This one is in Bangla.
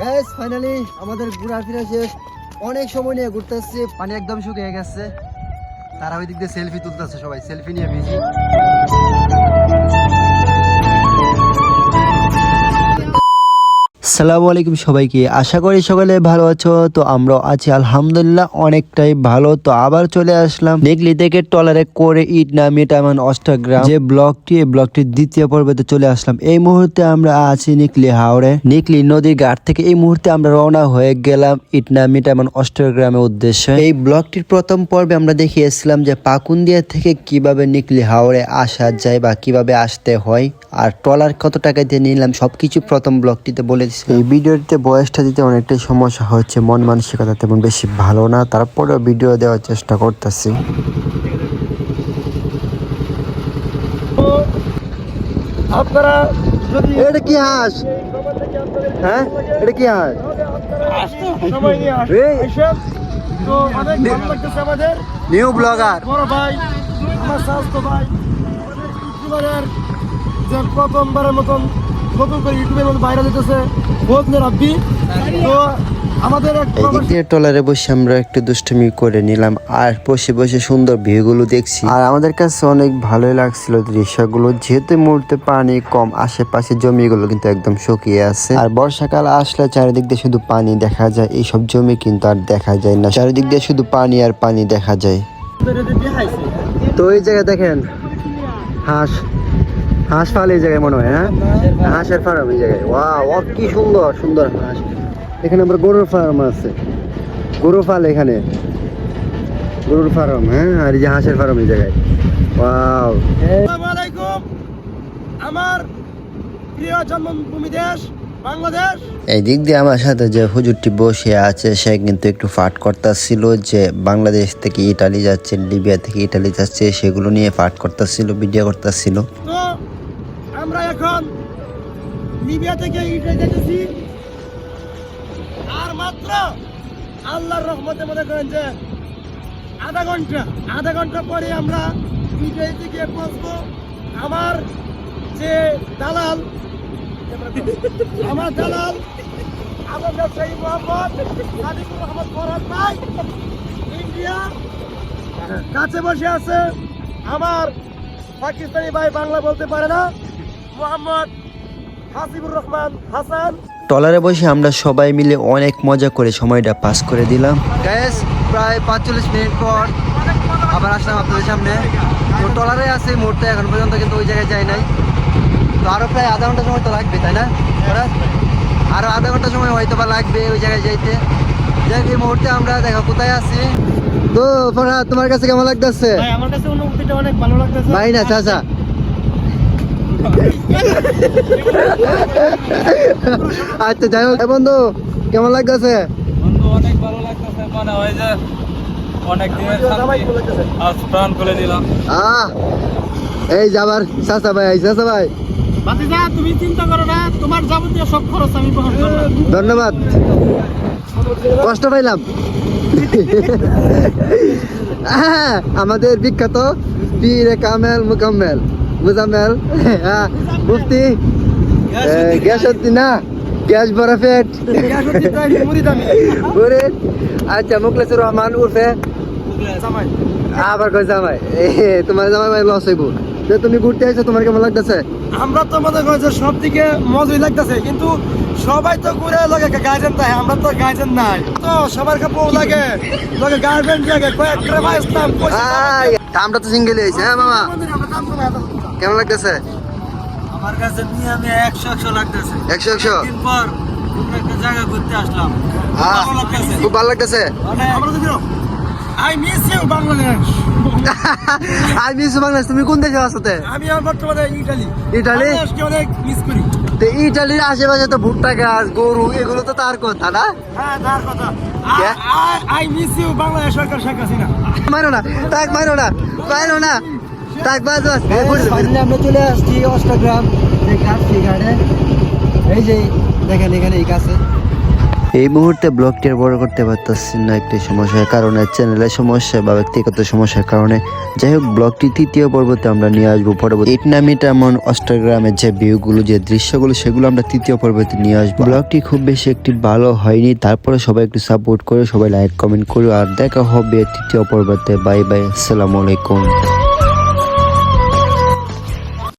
গ্যাস ফাইনালি আমাদের ঘোরাফেরা শেষ অনেক সময় নিয়ে ঘুরতে আসছি পানি একদম শুকিয়ে গেছে। তারা ওই দিক দিয়ে সেলফি তুলতেছে সবাই সেলফি নিয়ে বিজি সালামু আলাইকুম সবাইকে। আশা করি সকলে ভালো আছো। তো আমরা আছি, আলহামদুলিল্লাহ, অনেকটাই ভালো। তো আবার চলে আসলাম। নেকলি থেকে টলারে করে ইট নামিয়ে টামান অষ্টগ্রাম যে ব্লকটি এই ব্লকটির দ্বিতীয় পর্বতে চলে আসলাম। এই মুহূর্তে আমরা আছি নিকলি হাওড়ে নিকলি নদীর ঘাট থেকে এই মুহূর্তে আমরা রওনা হয়ে গেলাম ইট নামিয়ে টামান অষ্টগ্রামের উদ্দেশ্যে। এই ব্লকটির প্রথম পর্বে আমরা দেখিয়েছিলাম যে পাকুন্দিয়া থেকে কীভাবে নিকলি হাওড়ে আসা যায় বা কীভাবে আসতে হয়। আর ট্রলার কত টাকা দিয়ে নিলাম সব কিছু প্রথম ব্লগটিতে বলে দিচ্ছি এই ভিডিওটিতে বয়সটা দিতে অনেকটাই সমস্যা হচ্ছে মন মানসিকতা তেমন বেশি ভালো না তারপরেও ভিডিও দেওয়ার চেষ্টা করতেছি। আপনারা যদি এটা কি হাঁস? হ্যাঁ? এটা কি হাঁস? New blogger. বড় ভাই আমার স্বাস্থ্য ভাই যে প্রথমবারের মতন নতুন করে ইউটিউবের মধ্যে ভাইরাল হইতেছে বদলে রাব্বি। তো দিয়ে ট্রলারে বসে আমরা একটু দুষ্টুমি করে নিলাম আর বসে বসে সুন্দর ভিউগুলো দেখছি। আর আমাদের কাছে অনেক ভালোই লাগছিল দৃশ্যগুলো যেহেতু মুহূর্তে পানি কম আশেপাশে জমিগুলো কিন্তু একদম শুকিয়ে আছে। আর বর্ষাকাল আসলে চারিদিক দিয়ে শুধু পানি দেখা যায় এইসব জমি কিন্তু আর দেখা যায় না। চারিদিক দিয়ে শুধু পানি আর পানি দেখা যায়। তো এই জায়গায় দেখেন হাঁস। হাঁস ফাল এই জায়গায় মনে হয় হ্যাঁ? হাঁসের ফার্ম এই জায়গায়। ওয়া কি সুন্দর সুন্দর হাঁস। এখানে আবার গরুর ফার্ম আছে। গরু ফাল এখানে। গরুর ফার্ম হ্যাঁ? আর এই যে হাঁসের ফার্ম এই জায়গায়। ওয়াও। আসসালামু আমার প্রিয় জন্মভূমি দেশ বাংলাদেশ। এই দিক দিয়ে আমার সাথে যে হুজুরটি বসে আছে সে কিন্তু একটু পাঠ করতেছিল যে বাংলাদেশ থেকে ইটালি যাচ্ছে লিবিয়া থেকে ইটালি যাচ্ছে সেগুলো নিয়ে পাঠ করতেছিল ভিডিও করতেছিল। আমরা এখন লিবিয়া থেকে ইটালি যেতেছি আর মাত্র আল্লাহর রহমতে মনে করেন যে আধা ঘণ্টা আধা ঘণ্টা পরে আমরা ইটালি থেকে পৌঁছবো। আমার যে দালাল, আমার দালাল আমার ব্যবসায়ী মোহাম্মদ সাদিকুর রহমান ফরহাদ ভাই, ইন্ডিয়া কাছে বসে আছে। আমার পাকিস্তানি ভাই বাংলা বলতে পারে না। মোহাম্মদ হাসিবুর রহমান হাসান। ট্রলারে বসে আমরা সবাই মিলে অনেক মজা করে সময়টা পাস করে দিলাম। গ্যাস প্রায় পাঁচচল্লিশ মিনিট পর আবার আসলাম আপনাদের সামনে। তো ট্রলারে আছে মুহূর্তে এখন পর্যন্ত কিন্তু ওই জায়গায় যাই নাই। তো আরও প্রায় আধা ঘণ্টা সময় তো লাগবে তাই না? ফরাজ? আরও আধা ঘণ্টা সময় হয়তো বা লাগবে ওই জায়গায় যাইতে। যাই এই মুহূর্তে আমরা দেখো কোথায় আছি। তো ফরহাদ তোমার কাছে কেমন লাগতেছে? আমার কাছে অনুভূতিটা অনেক ভালো লাগতেছে। ভাই না চাচা। আচ্ছা যাই হোক। বন্ধু কেমন লাগতেছে? বন্ধু অনেক ভালো লাগতেছে। মানে হয় যে অনেক দিনের সবাই শান্তি। ভালো লাগতেছে আজ প্রাণ খুলে দিলাম। আহ এই যাবার চাচা ভাই চাচা ভাই। তুমি চিন্তা করো না তোমার যাবতীয় সব খরচ আমি বহন ধন্যবাদ। কষ্ট পাইলাম। আমাদের বিখ্যাত পীরে কামেল মুকাম্মেল। মুজাম্মেল হ্যাঁ, মুফতি গ্যাস না? গ্যাস পেট। ঘুরে আচ্ছা মুখলেসুর রহমান উর্ফে? আবার কয় জামাই? এ, তোমার জামাই ভাই লস হইব। তুমি ঘুরতে আইছো তোমার কেমন লাগতেছে? আমরা তো মনে করি যে সব দিকে মজাই লাগতেছে কিন্তু সবাই তো ঘুরে লাগে গার্জেন তাই আমরা তো গার্জেন নাই। তো সবার কাপড় লাগে লাগে কয়েকটা ভাই আমরা তো সিঙ্গেল হ্যাঁ মামা? কেমন লাগতেছে? আমার কাছে নিয়ে আমি একশো একশো লাগতেছে দিন পর একটা জায়গা ঘুরতে আসলাম। ভালো লাগতেছে। খুব ভালো লাগতেছে। অনেক আমরা তো I miss you Bangladesh I miss Bangladesh তুমি কোন দেশে আছো তে? আমি আর বর্তমানে ইটালি ইটালি? বাংলাদেশকে অনেক মিস করি। তো ইটালির আশেপাশে তো ভুট্টা গাছ গরু এগুলো তো তার কথা না? হ্যাঁ তার কথা। আই মিস ইউ বাংলাদেশ সরকার শেখ হাসিনা। মারো না তাক মারো না মারো না। তাক বাজ বাজ আমরা চলে আসছি অষ্টগ্রাম যে গাছ এই যে দেখেন এখানে এই গাছে। এই মুহূর্তে ব্লগটি বড় করতে পারতেছি না, একটি সমস্যার কারণে চ্যানেলের সমস্যা বা ব্যক্তিগত সমস্যার কারণে। যাই হোক, ব্লগটি তৃতীয় পর্বতে আমরা নিয়ে আসব পরবর্তী ইট নামিটা এমন অস্ট্রাগ্রামের যে ভিউগুলো, যে দৃশ্যগুলো, সেগুলো আমরা তৃতীয় পর্বতে নিয়ে আসব। ব্লগটি খুব বেশি একটি ভালো হয়নি, তারপরে সবাই একটু সাপোর্ট করে, সবাই লাইক কমেন্ট করো, আর দেখা হবে তৃতীয় পর্বতে। বাই বাই আসসালামু আলাইকুম।